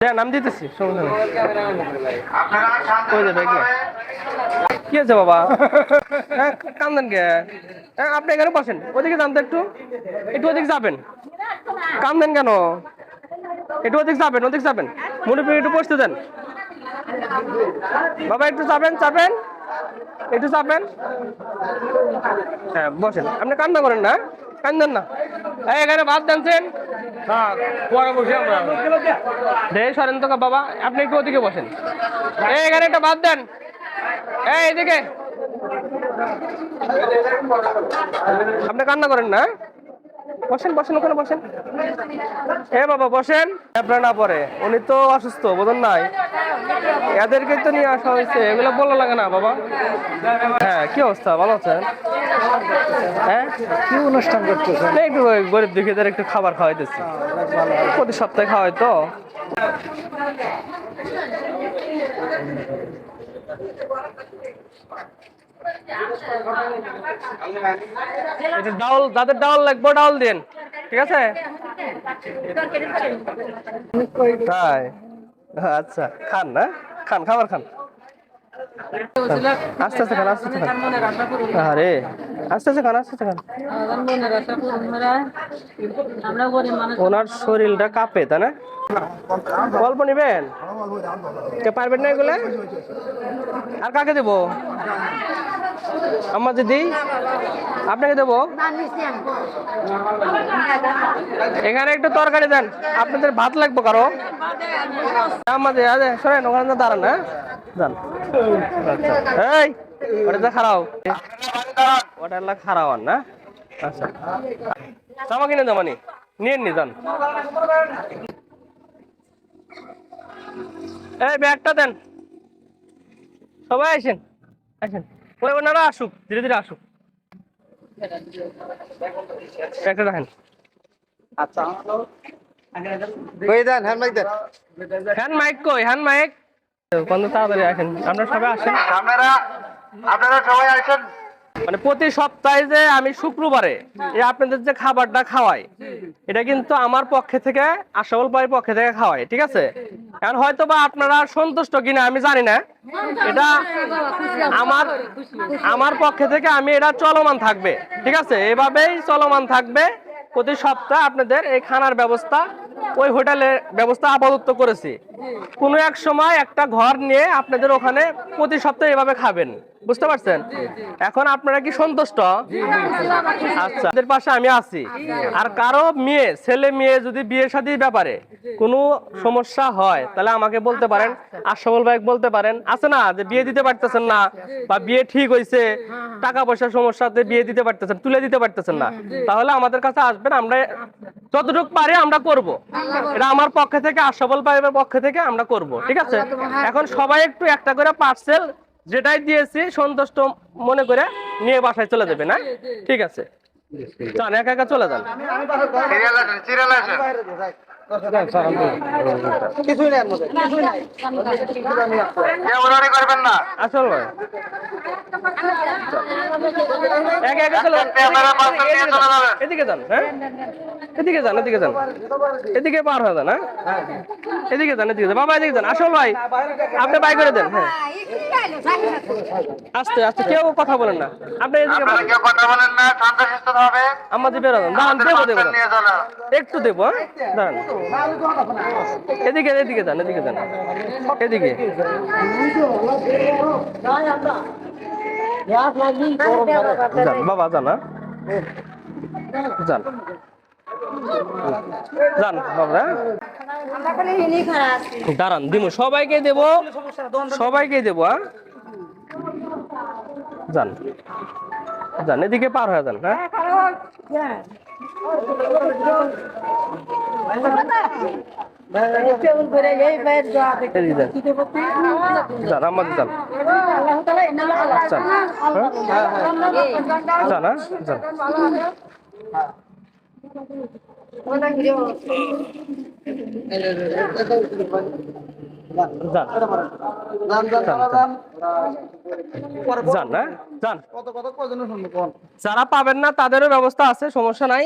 হ্যাঁ নাম দিতেছি, সমস্যা। কি আছে বাবা? হ্যাঁ কান্দেন কে? হ্যাঁ আপনি এখানে বসেন, ওদিকে যান একটু। একটু ওদিকে যাবেন। কান্দেন কেন? একটু ওদিকে যাবেন ওদিকে যাবেন। মনে পেয়ে একটু বসতে দেন। বাবা, একটু যাবেন চাপেন একটু চাপেন হ্যাঁ বসেন। আপনি কান্না করেন না কান্দেন না। এখানে ভাত জানছেন বাবা। আপনি ওদিকে বসেন। এই এখানে একটা বাদ দেন। আপনি কান্না করেন না বসেন বসেন ওখানে বসেন। এ বাবা বসেন। আপনার না পরে উনি তো অসুস্থ বোধন নাই। এদেরকে তো নিয়ে আসা হয়েছে। এগুলো বলা লাগে না বাবা। হ্যাঁ কি অবস্থা? ভালো আছেন? হ্যাঁ? কি অনুষ্ঠান করতেছেন? একটু গরিব দুঃখীদের একটু খাবার খাওয়াইতেছি। প্রতি সপ্তাহে খাওয়াই তো। এটা ডাউল, যাদের ডাউল লাগবে ডাউল দিন, ঠিক আছে? তাই? আচ্ছা খান না? খান, খাবার খান। আস্তে আস্তে খান, আস্তে আস্তে খান। আরে, আস্তে আস্তে খান, আস্তে আস্তে খান। ওনার শরীরটা কাঁপে, তাই না? গল্প নিবেন? কে পারবেন না এগুলো? আর কাকে দেবো? আম্মা দিদি, আপনাকে দেবো? এখানে একটু তরকারি দেন, আপনাদের ভাত লাগবে কারও? আম্মা দিদি আরে শোনেন ওখানে দাঁড়ান হ্যাঁ? এই ওটা খারাও। ওটা না? আচ্ছা। জামা কিনে জামানি নি? যান এই ব্যাগটা দেন। সবাই আসেন আসেন। ওই ওনারা আসুক ধীরে ধীরে আসুক। একটা দেখেন। আচ্ছা। দেন মাইক দেন। হ্যান্ড মাইক কই? হ্যান্ড মাইক কত তাড়াতাড়ি আসেন। আপনারা সবাই আসেন। আপনারা আপনারা সবাই আসেন। মানে প্রতি সপ্তাহে যে আমি শুক্রবারে আপনাদের যে খাবারটা খাওয়াই, এটা কিন্তু আমার পক্ষে থেকে আশাবল বাড়ির পক্ষে থেকে খাওয়াই, ঠিক আছে? এখন হয়তো বা আপনারা সন্তুষ্ট কিনা আমি জানি না। এটা আমার আমার পক্ষে থেকে আমি এটা চলমান থাকবে, ঠিক আছে? এভাবেই চলমান থাকবে। প্রতি সপ্তাহে আপনাদের এই খানার ব্যবস্থা, ওই হোটেলের ব্যবস্থা আপাতত করেছি। কোনো এক সময় একটা ঘর নিয়ে আপনাদের ওখানে প্রতি সপ্তাহে এভাবে খাবেন। বুঝতে পারছেন? এখন আপনারা কি সন্তুষ্ট? আচ্ছা পাশে আমি আছি। আর কারও মেয়ে ছেলে মেয়ে যদি বিয়ে শাদীর ব্যাপারে কোনো সমস্যা হয় তাহলে আমাকে বলতে পারেন। আশাবল ভাই বলতে পারেন আছে না যে বিয়ে দিতে পারতেছেন না বা বিয়ে ঠিক হয়েছে টাকা পয়সার সমস্যাতে বিয়ে দিতে পারতেছেন তুলে দিতে পারতেছেন না। তাহলে আমাদের কাছে আসবেন আমরা যতটুকু পারি আমরা করব। এটা আমার পক্ষে থেকে আশাবল ভাইয়ের পক্ষে থেকে আমরা করব ঠিক আছে? এখন সবাই একটু একটা করে পার্সেল যেটাই দিয়েছি সন্তুষ্ট মনে করে নিয়ে বাসায় চলে যাবে না? ঠিক আছে। যান একা একা চলে যান। আসল ভাই। একা একা চলে। এদিকে যান হ্যাঁ? এদিকে যান এদিকে যান। এদিকে পার হয়ে যান হ্যাঁ? এদিকে যান এদিকে যান। বাবা এদিকে যান। আসল ভাই আপনি বাই করে দেন হ্যাঁ। আস্তে আস্তে কেউ কথা বলেন না। আপনি এদিকে। কেউ কথা বলেন না হবে আমাদের দাঁড়ান আমাদের দেবো দেবো একটু দেবো হ্যাঁ? দাঁড়ান। এদিকে এদিকে যান এদিকে যান। এদিকে। বাবা জানা হ্যাঁ? যান বাবা হ্যাঁ? দাঁড়ান দিব সবাইকে দেব সবাইকে দেব হ্যাঁ যান যান, এদিকে পার হয়ে যান হ্যাঁ এদিকে যান যান আমাদের যান যান যান যান যারা পাবেন না তাদেরও ব্যবস্থা আছে সমস্যা নাই।